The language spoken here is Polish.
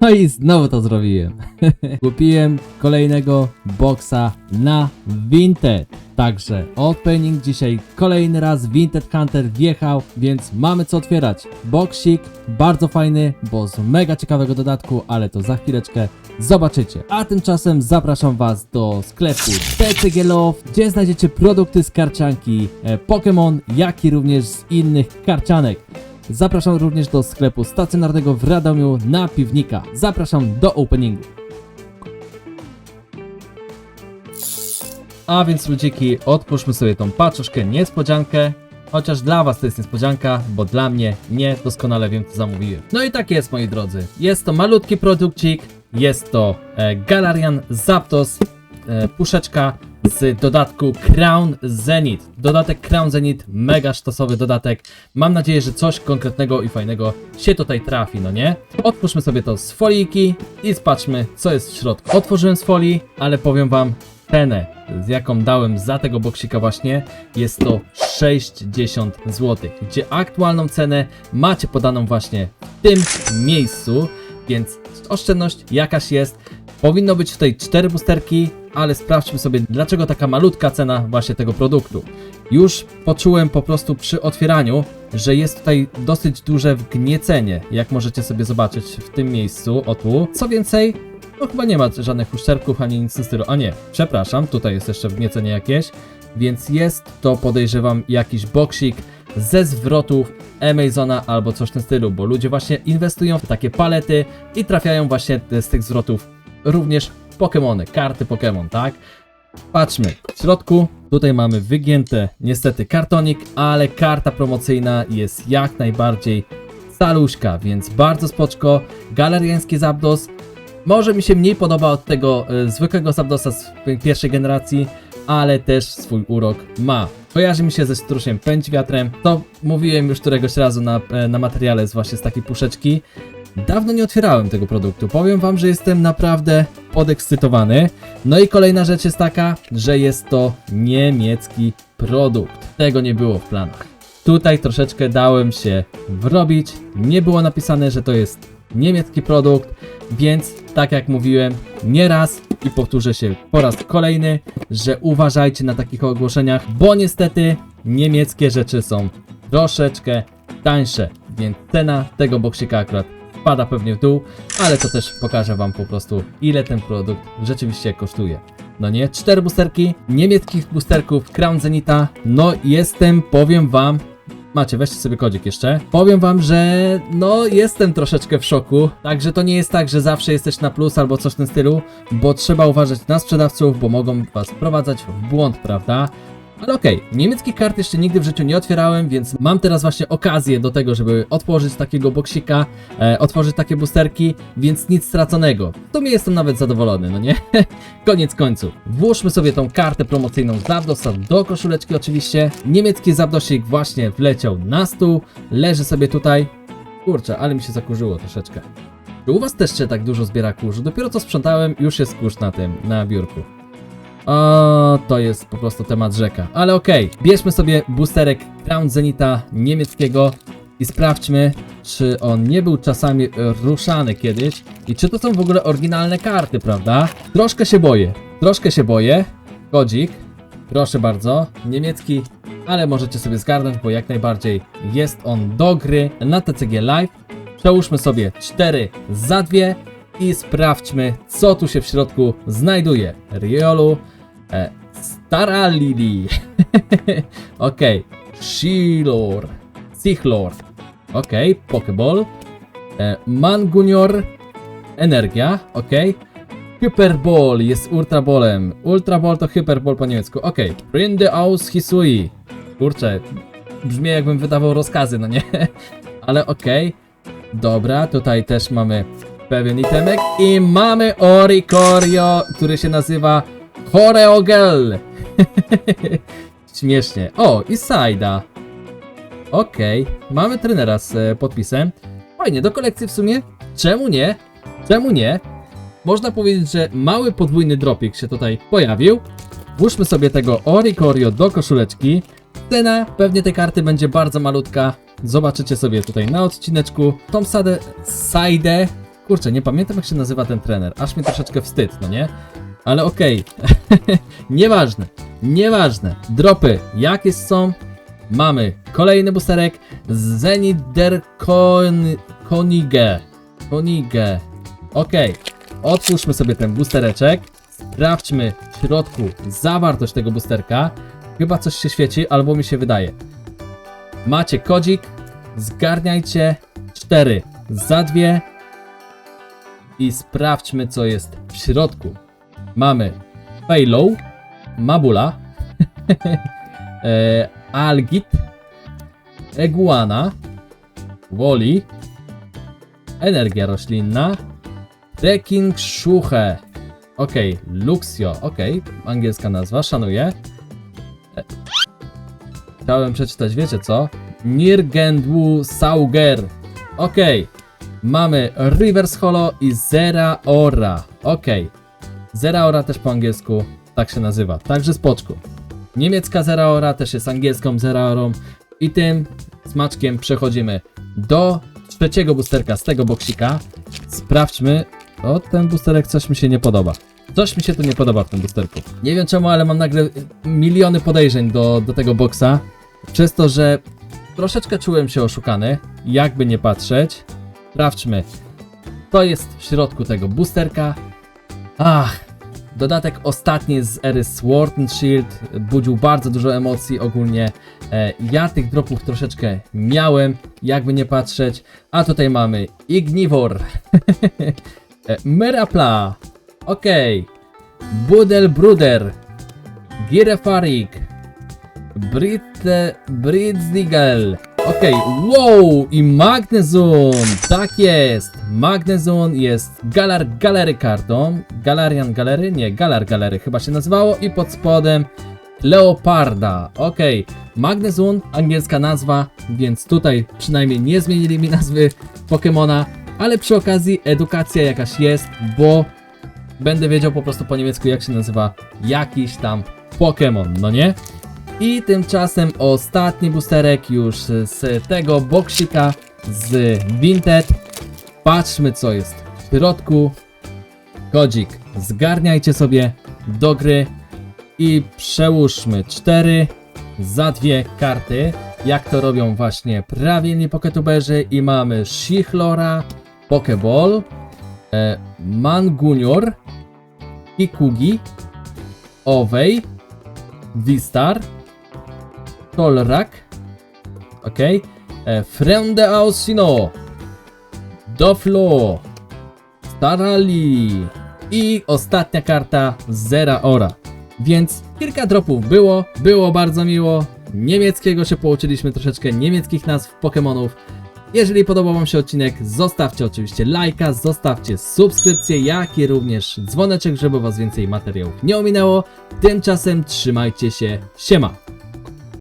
No i znowu to zrobiłem. Kupiłem kolejnego boxa na Vinted. Także opening dzisiaj kolejny raz Vinted Hunter wjechał, więc mamy co otwierać. Boxik bardzo fajny, bo z mega ciekawego dodatku, ale to za chwileczkę zobaczycie. A tymczasem zapraszam Was do sklepu TCG Love, gdzie znajdziecie produkty z karcianki e, Pokémon, jak i również z innych karcianek. Zapraszam również do sklepu stacjonarnego w Radomiu na Piwnika. Zapraszam do openingu. A więc ludziki, otwórzmy sobie tą paczuszkę niespodziankę. Chociaż dla was to jest niespodzianka, bo dla mnie nie, doskonale wiem co zamówiłem. No i tak jest moi drodzy. Jest to malutki produkcik, jest to e, Galarian Zapdos, e, puszeczka z dodatku Crown Zenith. Dodatek Crown Zenith, mega sztosowy dodatek. Mam nadzieję, że coś konkretnego i fajnego się tutaj trafi, no nie? Otwórzmy sobie to z folijki i spatrzmy, co jest w środku. Otworzyłem z folii, ale powiem wam cenę, z jaką dałem za tego boksika właśnie, jest to 60 zł, gdzie aktualną cenę macie podaną właśnie w tym miejscu, więc oszczędność jakaś jest. Powinno być tutaj 4 boosterki, ale sprawdźmy sobie, dlaczego taka malutka cena właśnie tego produktu. Już poczułem po prostu przy otwieraniu, że jest tutaj dosyć duże wgniecenie, jak możecie sobie zobaczyć w tym miejscu, o tu. Co więcej, no chyba nie ma żadnych uszczerbków ani nic tym stylu. A nie, przepraszam, tutaj jest jeszcze wgniecenie jakieś, więc jest to podejrzewam jakiś boksik ze zwrotów Amazona albo coś w tym stylu, bo ludzie właśnie inwestują w takie palety i trafiają właśnie z tych zwrotów również Pokémony, karty Pokémon, tak? Patrzmy, w środku tutaj mamy wygięte niestety kartonik, ale karta promocyjna jest jak najbardziej saluśka, więc bardzo spoczko. Galeriański Zapdos może mi się mniej podoba od tego e, zwykłego Zapdosa z pierwszej generacji, ale też swój urok ma. Kojarzy mi się ze strusiem pędź wiatrem. To mówiłem już któregoś razu na, e, na materiale z właśnie z takiej puszeczki. Dawno nie otwierałem tego produktu. Powiem wam, że jestem naprawdę podekscytowany. No i kolejna rzecz jest taka, że jest to niemiecki produkt. Tego nie było w planach. Tutaj troszeczkę dałem się wrobić. Nie było napisane, że to jest niemiecki produkt, więc tak jak mówiłem, nie raz i powtórzę się po raz kolejny, że uważajcie na takich ogłoszeniach, bo niestety niemieckie rzeczy są troszeczkę tańsze, więc cena tego boksika akurat spada pewnie w dół, ale to też pokażę wam po prostu ile ten produkt rzeczywiście kosztuje. No nie, cztery boosterki, niemieckich boosterków Crown Zenita, no jestem, powiem wam, Macie, weźcie sobie kodzik jeszcze. Powiem wam, że no jestem troszeczkę w szoku. Także to nie jest tak, że zawsze jesteś na plus albo coś w tym stylu, bo trzeba uważać na sprzedawców, bo mogą was wprowadzać w błąd, prawda? Ale okej, niemieckich kart jeszcze nigdy w życiu nie otwierałem, więc mam teraz właśnie okazję do tego, żeby otworzyć takiego boksika, e, otworzyć takie boosterki, więc nic straconego. W sumie jestem nawet zadowolony, no nie? Koniec końców. Włóżmy sobie tą kartę promocyjną z Zapdosa do koszuleczki oczywiście. Niemiecki Zapdosik właśnie wleciał na stół, leży sobie tutaj. Kurczę, ale mi się zakurzyło troszeczkę. Czy u was też się tak dużo zbiera kurzu? Dopiero co sprzątałem, już jest kurz na tym, na biurku. O, to jest po prostu temat rzeka. Ale okej, bierzmy sobie boosterek Crown Zenita niemieckiego i sprawdźmy, czy on nie był czasami ruszany kiedyś i czy to są w ogóle oryginalne karty, prawda? Troszkę się boję, troszkę się boję. Kodzik, proszę bardzo, niemiecki, ale możecie sobie zgarnąć, bo jak najbardziej jest on do gry na TCG Live. Przełóżmy sobie 4 za 2 i sprawdźmy, co tu się w środku znajduje. Riolu, e, Stara Lily, okej, Shilor, Sichlor, okej, Pokeball, e, Mangunior, Energia, okej, Hyperball jest Ultra Ballem, Ultra Ball to Hyperball po niemiecku, okej, Rinde aus Hisui, kurczę, brzmi jakbym wydawał rozkazy, no nie? Ale okej, dobra, tutaj też mamy pewien itemek i mamy Oricorio, który się nazywa Choreogel. Śmiesznie. O, i Saida. Okej, mamy trenera z e, podpisem. Fajnie, do kolekcji w sumie. Czemu nie? Czemu nie? Można powiedzieć, że mały podwójny dropik się tutaj pojawił. Włóżmy sobie tego Oricorio do koszuleczki. Cena pewnie tej karty będzie bardzo malutka. Zobaczycie sobie tutaj na odcineczku. Tą sadę, Saidę, Kurczę, nie pamiętam jak się nazywa ten trener, aż mi troszeczkę wstyd, no nie? Ale okej, nieważne, nieważne. Dropy, jakie są? Mamy kolejny boosterek, Zenit der Kon- Konige. Konige. Okej, otwórzmy sobie ten boostereczek, sprawdźmy w środku zawartość tego boosterka. Chyba coś się świeci, albo mi się wydaje. Macie kodzik, zgarniajcie 4 za dwie i sprawdźmy co jest w środku. Mamy Failow, Mabula, e, Algit, Eguana, Woli, Energia roślinna, Trekking Szuche, ok, Luxio, ok, angielska nazwa, szanuję. E, Chciałem przeczytać, wiecie co? Nirgendwu Sauger, ok, mamy Reverse Holo i Zera Ora, ok. Zera Ora też po angielsku tak się nazywa, także spoczku. Niemiecka Zera Ora też jest angielską Zera Orą i tym smaczkiem przechodzimy do trzeciego boosterka z tego boksika. Sprawdźmy, o ten boosterek coś mi się nie podoba. Coś mi się tu nie podoba w tym boosterku. Nie wiem czemu, ale mam nagle miliony podejrzeń do, do tego boksa. Przez to, że troszeczkę czułem się oszukany, jakby nie patrzeć. Sprawdźmy, to jest w środku tego boosterka. Ach, dodatek ostatni z ery Sword and Shield budził bardzo dużo emocji ogólnie. E, ja tych dropów troszeczkę miałem, jakby nie patrzeć. A tutaj mamy Ignivor, e, Merapla, okej, Budel Bruder, Girefarik, Brit, Britzdigel, okej, wow, i Magnezun, tak jest, Magnezun jest Galar Galery kartą, Galarian Galery, nie, Galar Galery chyba się nazywało. I pod spodem Leoparda, okej, Magnezun, angielska nazwa, więc tutaj przynajmniej nie zmienili mi nazwy Pokemona, ale przy okazji edukacja jakaś jest, bo będę wiedział po prostu po niemiecku jak się nazywa jakiś tam Pokémon, no nie? I tymczasem ostatni boosterek już z tego boksika z Vinted. Patrzmy co jest w środku. Kodzik zgarniajcie sobie do gry i przełóżmy 4 za dwie karty, jak to robią właśnie prawilni poketuberzy i mamy Shichlora, Pokeball, e, Mangunior, Ikugi, Owej, Vistar, Tolrak, ok, e, Frende Ausino, Doflo, Starali i ostatnia karta Zera Ora. Więc kilka dropów było, było bardzo miło. Niemieckiego się pouczyliśmy troszeczkę, niemieckich nazw Pokémonów. Jeżeli podobał Wam się odcinek, zostawcie oczywiście lajka, zostawcie subskrypcję, jak i również dzwoneczek, żeby Was więcej materiałów nie ominęło. Tymczasem trzymajcie się, siema!